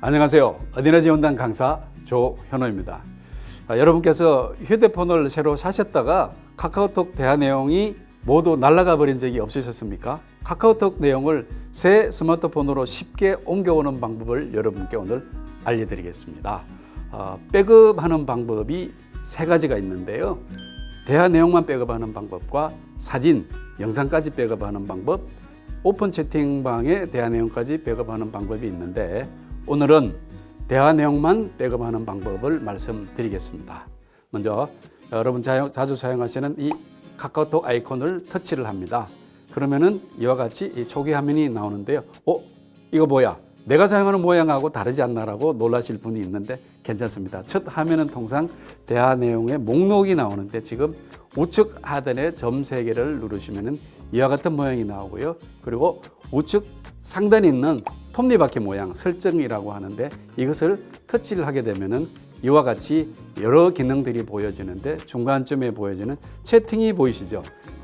안녕하세요. 어디나 지원단 강사 조현호입니다. 아, 여러분께서 휴대폰을 새로 사셨다가 카카오톡 대화 내용이 모두 날아가 버린 적이 없으셨습니까? 카카오톡 내용을 새 스마트폰으로 쉽게 옮겨오는 방법을 여러분께 오늘 알려드리겠습니다. 아, 백업하는 방법이 세 가지가 있는데요. 대화 내용만 백업하는 방법과 사진, 영상까지 백업하는 방법, 오픈 채팅방에 대화 내용까지 백업하는 방법이 있는데 오늘은 대화 내용만 백업하는 방법을 말씀드리겠습니다. 먼저 여러분 자- 자주 사용하시는 이 카카오톡 아이콘을 터치를 합니다. 그러면은 이와 같이 이 초기 화면이 나오는데요. 어? 이거 뭐야? 내가 사용하는 모양하고 다르지 않나라고 놀라실 분이 있는데 괜찮습니다. 첫 화면은 통상 대화 내용의 목록이 나오는데 지금 우측 하단에 점세 개를 누르시면은 이와 같은 모양이 나오고요. 그리고 우측 상단에 있는 톱니바퀴 모양 설정이라고 하는데 이것을 터치를 하게 되면은 이와 같이 여러 기능들이 보여지는데 중간쯤에 보여지는 채팅이 보이시죠?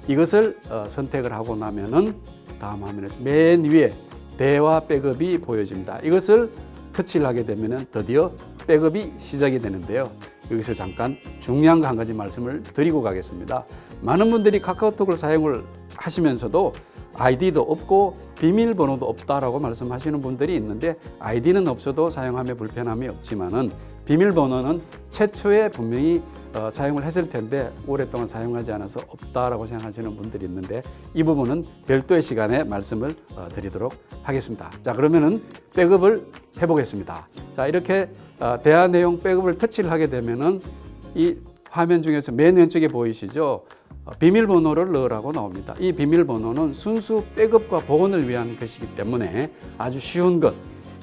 이것을 어, 선택을 하고 나면은 다음 화면에서 맨 위에 대화 백업이 보여집니다. 이것을 터치를 하게 되면은 드디어 백업이 시작이 되는데요. 여기서 잠깐 중요한 거 한 가지 말씀을 드리고 가겠습니다. 많은 분들이 카카오톡을 사용을 하시면서도 아이디도 없고 비밀번호도 없다라고 말씀하시는 분들이 있는데 아이디는 없어도 사용함에 불편함이 없지만은 비밀번호는 최초에 분명히 어, 사용을 했을 텐데 오랫동안 사용하지 않아서 없다라고 생각하시는 분들이 있는데 이 부분은 별도의 시간에 말씀을 어, 드리도록 하겠습니다. 자 그러면은 백업을 해보겠습니다. 자 이렇게 어, 대화 내용 백업을 터치를 하게 되면은 이 화면 중에서 맨 왼쪽에 보이시죠? 어, 비밀번호를 넣으라고 나옵니다. 이 비밀번호는 순수 백업과 복원을 위한 것이기 때문에 아주 쉬운 것.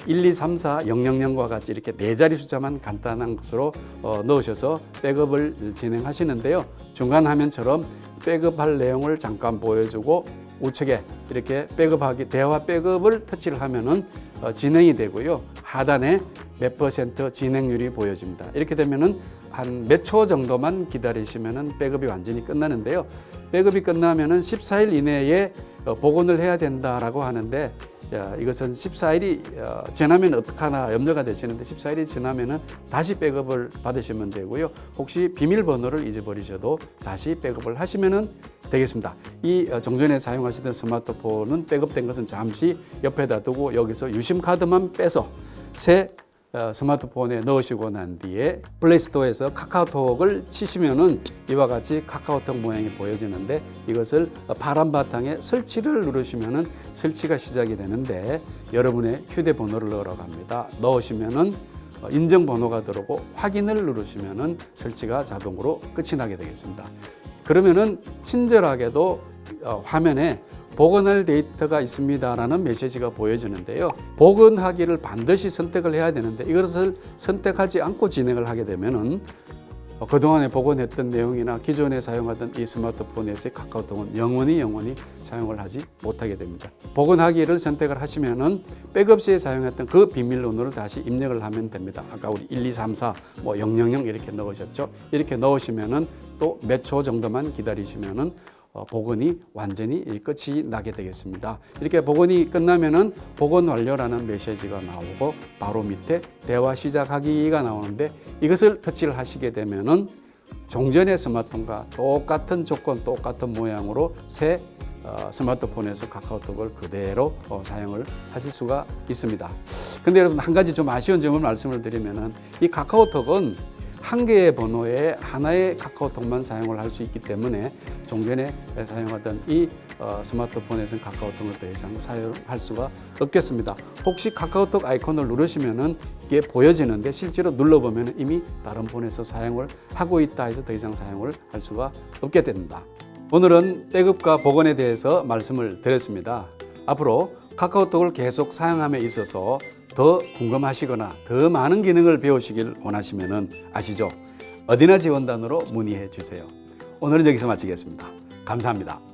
1, 2, 3, 4, 0, 0, 0과 같이 이렇게 네 자리 숫자만 간단한 것으로 어, 넣으셔서 백업을 진행하시는데요. 중간 화면처럼 백업할 내용을 잠깐 보여주고 우측에 이렇게 백업하기 대화 백업을 터치를 하면은 어, 진행이 되고요. 하단에 몇 퍼센트 진행률이 보여집니다. 이렇게 되면은 한 몇 초 정도만 기다리시면은 백업이 완전히 끝나는데요. 백업이 끝나면은 14일 이내에 어, 복원을 해야 된다라고 하는데 야, 이것은 14일이 어, 지나면 어떡하나 염려가 되시는데 14일이 지나면은 다시 백업을 받으시면 되고요. 혹시 비밀번호를 잊어버리셔도 다시 백업을 하시면은 되겠습니다. 이 어, 종전에 사용하시던 스마트폰은 백업된 것은 잠시 옆에다 두고 여기서 유심 카드만 빼서 새 어, 스마트폰에 넣으시고 난 뒤에 플레이스토어에서 카카오톡을 치시면은 이와 같이 카카오톡 모양이 보여지는데 이것을 파란 바탕에 설치를 누르시면은 설치가 시작이 되는데 여러분의 휴대번호를 넣으러 갑니다. 넣으시면은 어, 인증번호가 들어오고 확인을 누르시면은 설치가 자동으로 끝이 나게 되겠습니다. 그러면은 친절하게도 어, 화면에 복원할 데이터가 있습니다라는 메시지가 보여지는데요. 복원하기를 반드시 선택을 해야 되는데 이것을 선택하지 않고 진행을 하게 되면은 어, 그동안에 복원했던 내용이나 기존에 사용하던 이 스마트폰에서의 카카오톡은 영원히 영원히 사용을 하지 못하게 됩니다. 복원하기를 선택을 하시면은 백업 시에 사용했던 그 비밀번호를 다시 입력을 하면 됩니다. 아까 우리 1, 2, 3, 4, 뭐 000 이렇게 넣으셨죠? 이렇게 넣으시면은 또 몇 초 정도만 기다리시면은 어, 복원이 완전히 끝이 나게 되겠습니다. 이렇게 복원이 끝나면은 복원 완료라는 메시지가 나오고 바로 밑에 대화 시작하기가 나오는데 이것을 터치를 하시게 되면은 종전의 스마트폰과 똑같은 조건, 똑같은 모양으로 새 어, 스마트폰에서 카카오톡을 그대로 어, 사용을 하실 수가 있습니다. 근데 여러분 한 가지 좀 아쉬운 점을 말씀을 드리면은 이 카카오톡은 한 개의 번호에 하나의 카카오톡만 사용을 할 수 있기 때문에 종전에 사용하던 이 어, 스마트폰에서는 카카오톡을 더 이상 사용할 수가 없겠습니다. 혹시 카카오톡 아이콘을 누르시면은 이게 보여지는데 실제로 눌러보면 이미 다른 폰에서 사용을 하고 있다 해서 더 이상 사용을 할 수가 없게 됩니다. 오늘은 백업과 복원에 대해서 말씀을 드렸습니다. 앞으로 카카오톡을 계속 사용함에 있어서 더 궁금하시거나 더 많은 기능을 배우시길 원하시면 아시죠? 어디나 지원단으로 문의해 주세요. 오늘은 여기서 마치겠습니다. 감사합니다.